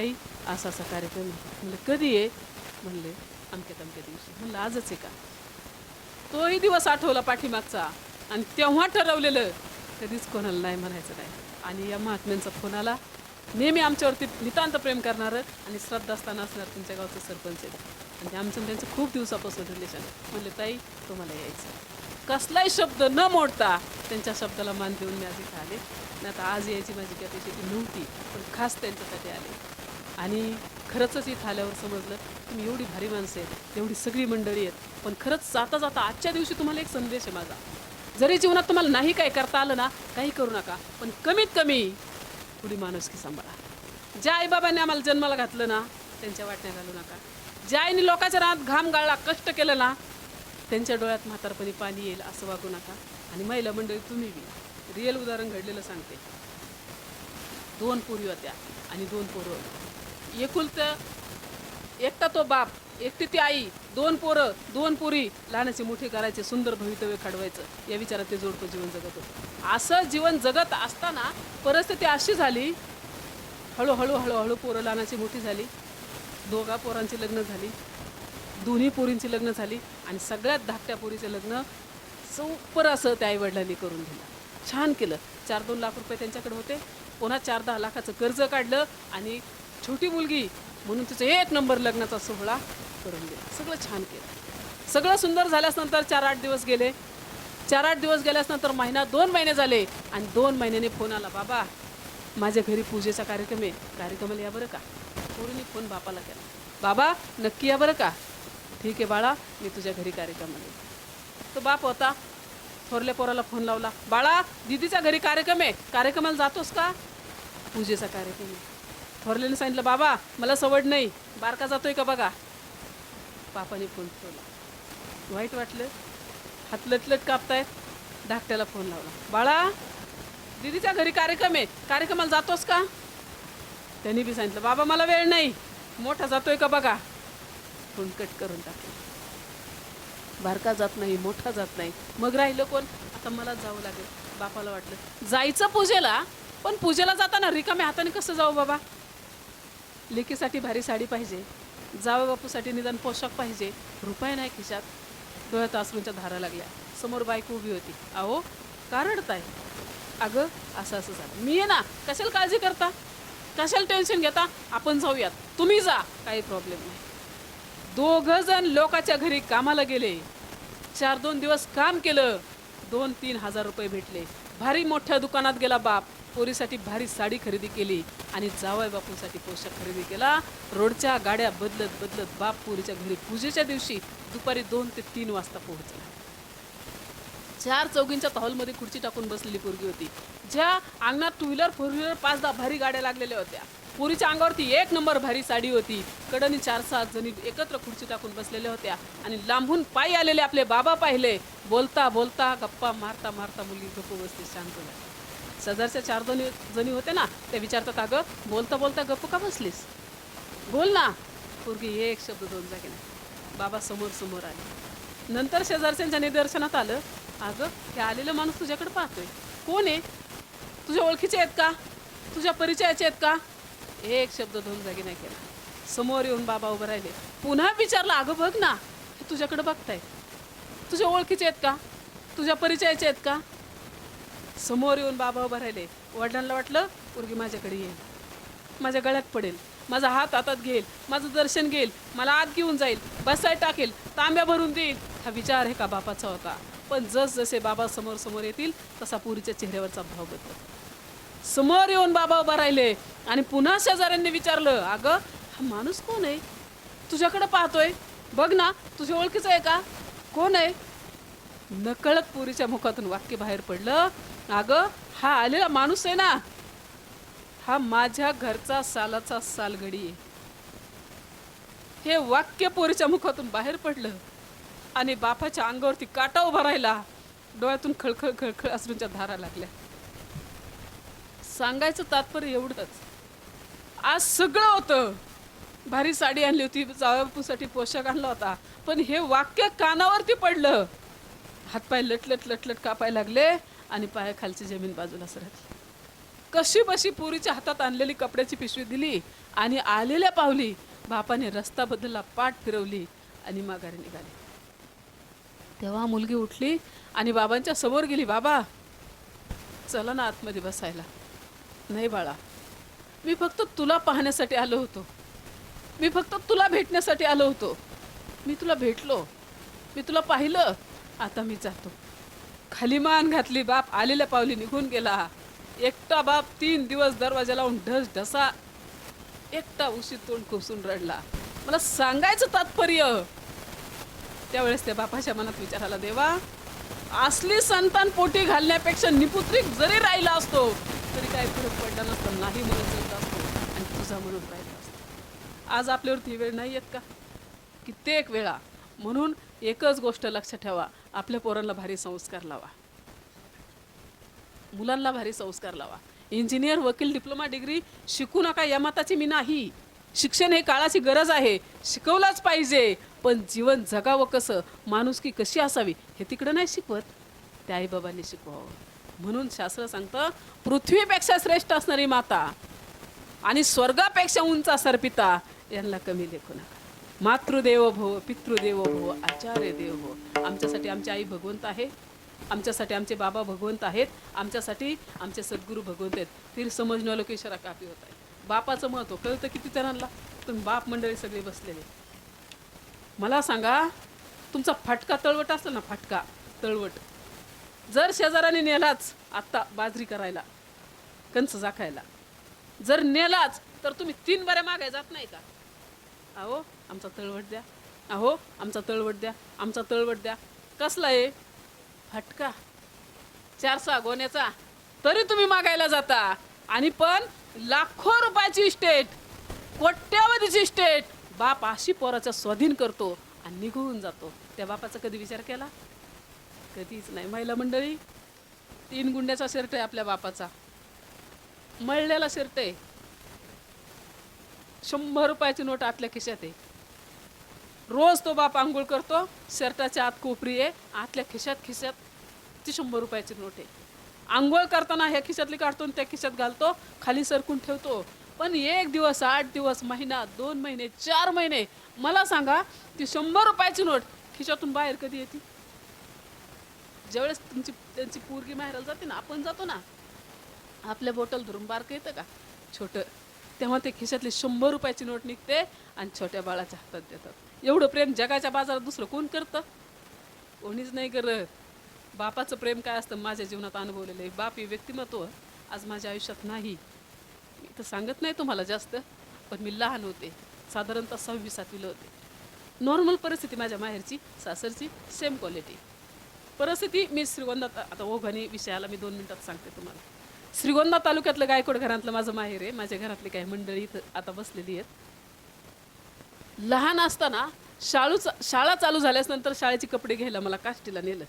आई असा असा कार्यक्रम आहे. म्हणलं कधी आहे म्हणले अमक्या तमक्या दिवशी. म्हणलं आजच आहे का? तोही दिवस आठवला पाठीमागचा. आणि तेव्हा ठरवलेलं कधीच कोणाला नाही म्हणायचं नाही आणि या महात्म्यांचा फोन आला. नेहमी आमच्यावरती नितांत प्रेम करणारं आणि श्रद्धास्थान असणार तुमच्या गावचं सरपंच आहे आणि आमचं त्यांचं खूप दिवसापासून रिलेशन म्हणले ताई तुम्हाला यायचं कसलाही शब्द न मोडता त्यांच्या शब्दाला मान देऊन मी आज इथं आले. नाही आता आज यायची माझी कॅपॅसिटी नव्हती पण खास त्यांच्यासाठी आले. आणि खरंच इथं आल्यावर समजलं तुम्ही एवढी भारी माणसं आहेत एवढी सगळी मंडळी आहेत पण खरंच जाता जाता आजच्या दिवशी तुम्हाला एक संदेश आहे माझा. जरी जीवनात तुम्हाला नाही काय करता आलं ना काही करू नका पण कमीत कमी थोडी माणुसकी सांभाळा. ज्या आईबाबांनी आम्हाला जन्माला घातलं ना त्यांच्या वाटण्या घालू नका. ज्या आईने लोकांच्या रात घाम गाळला कष्ट केलं ना त्यांच्या डोळ्यात म्हातारपणी पाणी येईल असं वागू नका. आणि महिला मंडळी तुम्ही बी. रिअल उदाहरण घडलेलं सांगते. दोन पोरी होत्या आणि दोन पोरं एकुलतं एकटा तो बाप एकटी ती आई दोन पोरं दोन पोरी. लहानाची मोठी करायचे सुंदर भवितव्य खडवायचं या विचारात ते जोडतो जीवन जगत होतं. असं जीवन जगत असताना परिस्थिती अशी झाली हळूहळू हळूहळू पोरं लहानाची मोठी झाली. दोघा पोरांची लग्न झाली. दोन्ही पोरींची लग्न झाली. आणि सगळ्यात धाकट्या पोरीचं लग्न सुपर असं त्या आईवडिलांनी करून दिलं. छान केलं. चार दोन लाख रुपये त्यांच्याकडे होते. पुन्हा चार दहा लाखाचं कर्ज काढलं आणि छोटी मुलगी म्हणून तिचं एक नंबर लग्नाचा सोहळा करून दिला. सगळं छान केलं. सगळं सुंदर झाल्यास नंतर चार आठ दिवस गेले. चार आठ दिवस गेल्यास नंतर महिना दोन महिने झाले आणि दोन महिन्याने फोन आला बाबा माझ्या घरी पूजेचा कार्यक्रम आहे. कार्यक्रमाला या बरं का? पूर्ण फोन बापाला केला. बाबा नक्की या बरं का? ठीक आहे बाळा मी तुझ्या घरी कार्यक्रमाला तो बाप होता. थोरल्या पोराला फोन लावला बाळा दिदीच्या घरी कार्यक्रम आहे. कार्यक्रमाला जातोस का? पूजेचा कार्यक्रम आहे. थोरल्याने सांगितलं बाबा मला सवड नाही. बारका जातोय का बघा. बापाने फोन ठेवला. वाईट वाटलं. हात लटलट कापतायत. धाकट्याला फोन लावला. बाळा दिदीच्या घरी कार्यक्रम आहे कार्यक्रमाला जातोस का? त्यांनी बी सांगितलं बाबा मला वेळ नाही. मोठा जातोय का बघा. फोन कट करून टाकला. बारका जात नाही मोठा जात नाही. मग राहिलं कोण? आता मला जावं लागेल. बापाला वाटलं जायचं पूजेला पण पूजेला जाताना रिकाम्या हाताने कसं जाऊ बाबा? लेकीसाठी भारी साडी पाहिजे. जावं बापूसाठी निदान पोशाख पाहिजे. रुपये नाही खिशात. डोळ्यात आसरूंच्या धारा लागल्या. समोर बायको उभी होती. अहो का रडताय अगं असं असं झालं. मी आहे ना कशाला काळजी करता? कशाला टेन्शन घेता? आपण जाऊयात. तुम्ही जा. काही प्रॉब्लेम नाही. दोघं जण लोकाच्या घरी कामाला गेले. चार दोन दिवस काम केलं. दोन तीन हजार रुपये भेटले. भारी मोठ्या दुकानात गेला बाप. पोरीसाठी भारी साडी खरेदी केली आणि जावय बापूसाठी पोशाख खरेदी केला. रोडच्या गाड्या बदलत बदलत बाप पोरीच्या घरी पूजेच्या दिवशी दुपारी दोन ते तीन वाजता पोहोचला. चार चौघींच्या हॉलमध्ये खुर्ची टाकून बसलेली पोरगी होती. ज्या अंगणात टू व्हीलर फोर व्हीलर पाच दहा भारी गाड्या लागलेल्या होत्या. पोरीच्या अंगावरती एक नंबर भारी साडी होती. कडनी चार सात जणी एकत्र खुर्ची टाकून बसलेल्या होत्या आणि लांबून पायी आलेले आपले बाबा पाहिले. बोलता बोलता गप्पा मारता मारता मुलगी गप्प बसते शांत झाली. शेजारच्या चार दोन जणी होते ना ते विचारतात अगं बोलता बोलता गप्प का बसलीस? बोल ना. पोरगी एक शब्द दोन जागे नाही. बाबा समोर समोर आले. नंतर शेजारच्यांच्या निदर्शनात आलं. अगं हे आलेलं माणूस तुझ्याकडे पाहतोय. कोण आहे? तुझ्या ओळखीचे आहेत का? तुझ्या परिचयाचे आहेत का? एक शब्द दोन जागी नाही केला. समोर येऊन बाबा उभं राहिले. पुन्हा विचारलं अगं बघ ना हे तुझ्याकडे बघताय. तुझ्या ओळखीचे आहेत का? तुझ्या परिचयाचे आहेत का? समोर येऊन बाबा उभं राहिले. वडिलांना वाटलं पोरगी माझ्याकडे येईल. माझ्या गळ्यात पडेल. माझा हात हातात घेईल. माझं दर्शन घेईल. मला आत घेऊन जाईल. बसाय टाकेल. तांब्या भरून देईल. हा विचार आहे का बापाचा होता. पण जस जसे बाबा समोर समोर येतील तसा पुरीच्या चेहऱ्यावरचा भाव बदलत समोर येऊन बाबा उभा राहिले आणि पुन्हा शेजाऱ्यांनी विचारलं अगं हा माणूस कोण आहे? तुझ्याकडं पाहतोय. बघ ना तुझ्या ओळखीचं आहे का? कोण आहे? नकळत पुरीच्या मुखातून वाक्य बाहेर पडलं. अगं हा आलेला माणूस आहे ना. हा माझ्या घरचा सालाचा सालगडी आहे. हे वाक्य पोरीच्या मुखातून बाहेर पडलं आणि बापाच्या अंगावरती काटा उभा राहिला. डोळ्यातून खळखळ खळखळ अश्रूंच्या धारा लागल्या. सांगायचं तात्पर्य एवढंच. आज सगळं होतं. भारी साडी आणली होती जावयापूसाठी पोशाख आणला होता. पण हे वाक्य कानावरती पडलं. हातपाय लटलट लटलट कापायला लागले. आणि पायाखालची जमीन बाजूला सरकली. कशी बशी पुरीच्या हातात आणलेली कपड्याची पिशवी दिली आणि आलेल्या पावली बापाने रस्ता बदलला पाठ फिरवली आणि माघारी निघाली. तेव्हा मुलगी उठली आणि बाबांच्या समोर गेली बाबा चला ना आतमध्ये बसायला. नाही बाळा मी फक्त तुला पाहण्यासाठी आलो होतो. मी फक्त तुला भेटण्यासाठी आलो होतो. मी तुला भेटलो. मी तुला पाहिलं. आता मी जातो. खाली मान घातली बाप आलेल्या पावली निघून गेला. एकटा बाप तीन दिवस दरवाजा लावून ढस ढसा एकटा उशी तोंड खुपसून रडला. मला सांगायचं तात्पर्य. त्यावेळेस त्या बापाच्या मनात विचार आला देवा असली संतान पोटी घालण्यापेक्षा निपुत्रिक जरी राहिला असतो तरी काय फरक पडला नसतो नाही म्हणून जगत असतो आणि तुझा म्हणून राहिला असतो. आज आपल्यावरती वेळ नाही येत का? कित्येक वेळा. म्हणून एकच गोष्ट लक्षात ठेवा. आपल्या पोरांना भारी संस्कार लावा. मुलांना भारी संस्कार लावा. इंजिनियर वकील डिप्लोमा डिग्री शिकू नका या मताची मी नाही. शिक्षण हे काळाची गरज आहे. शिकवलाच पाहिजे. पण जीवन जगावं कसं? माणुसकी कशी असावी? हे तिकडं नाही शिकवत. त्या आईबाबांनी शिकवावं. म्हणून शास्त्र सांगतं पृथ्वीपेक्षा श्रेष्ठ असणारी माता आणि स्वर्गापेक्षा उंच असणार पिता यांना कमी लेखू नका. मातृदेव भव पितृदेव भव आचार्य देव भव आमच्यासाठी आमची आई भगवंत आहे आमच्यासाठी आमचे बाबा भगवंत आहेत. आमच्यासाठी आमचे सद्गुरू भगवंत आहेत. फिर समजणं लोकेश्वरा कापी होत आहे? बापाचं महत्त्व कळतं किती जणांना? तुम्ही बाप मंडळी सगळे बसलेले. मला सांगा तुमचा फाटका तळवट असतो ना फाटका तळवट? जर शेजाराने नेलाच आत्ता बाजरी करायला कंच जाखायला. जर नेलाच तर तुम्ही तीन बऱ्या मागाय जात नाही का? अहो आमचा तळवट द्या. अहो आमचा तळवट द्या. आमचा तळवट द्या. कसला आहे फटका. चारसा गोण्याचा तरी तुम्ही मागायला जाता. आणि पण लाखो रुपयाची स्टेट कोट्यावधीची स्टेट बाप अशी पोराचा स्वाधीन करतो आणि निघून जातो. त्या बापाचा कधी विचार केला? कधीच नाही. महिला मंडळी तीन गुंड्याचा शर्ट आहे आपल्या बापाचा. मळलेला शर्ट आहे. शंभर रुपयाची नोट आतल्या खिशात आहे. रोज तो बाप आंघोळ करतो शर्टाच्या आत कोपरी आहे आतल्या खिशात खिशात ती शंभर रुपयाची नोट आहे. आंघोळ करताना ह्या खिशातली काढतो आणि त्या खिशात घालतो खाली सरकून ठेवतो. पण एक दिवस आठ दिवस महिना दोन महिने चार महिने मला सांगा ती शंभर रुपयाची नोट खिशातून बाहेर कधी येते? ज्यावेळेस तुमची त्यांची पोरगी माहेराला जाते ना आपण जातो ना आपल्या बोटल धरून बारकं येतं का? छोटं. तेव्हा ते खिशातली शंभर रुपयाची नोट निघते आणि छोट्या बाळाच्या हातात देतात. एवढं प्रेम जगाच्या बाजारात दुसरं कोण करतं? कोणीच नाही करत. बापाचं प्रेम काय असतं? माझ्या जीवनात अनुभवलेलं आहे. बाप हे व्यक्तिमत्व आज माझ्या आयुष्यात नाही. मी तर सांगत नाही तुम्हाला जास्त पण मी लहान होते. साधारणतः सहावी सातवीला होते. नॉर्मल परिस्थिती माझ्या माहेरची सासरची सेम क्वालिटी परिस्थिती मी श्रीगोंदा आता ओघानी विषयाला मी दोन मिनटात सांगते तुम्हाला. श्रीगोंदा तालुक्यातलं गायकवाड घरातलं माझं माहेर आहे. माझ्या घरातली काही मंडळी इथं आता बसलेली आहेत. लहान असताना शाळूच शाळा चालू झाल्यानंतर शाळेचे कपडे घ्यायला मला काष्टीला नेलं.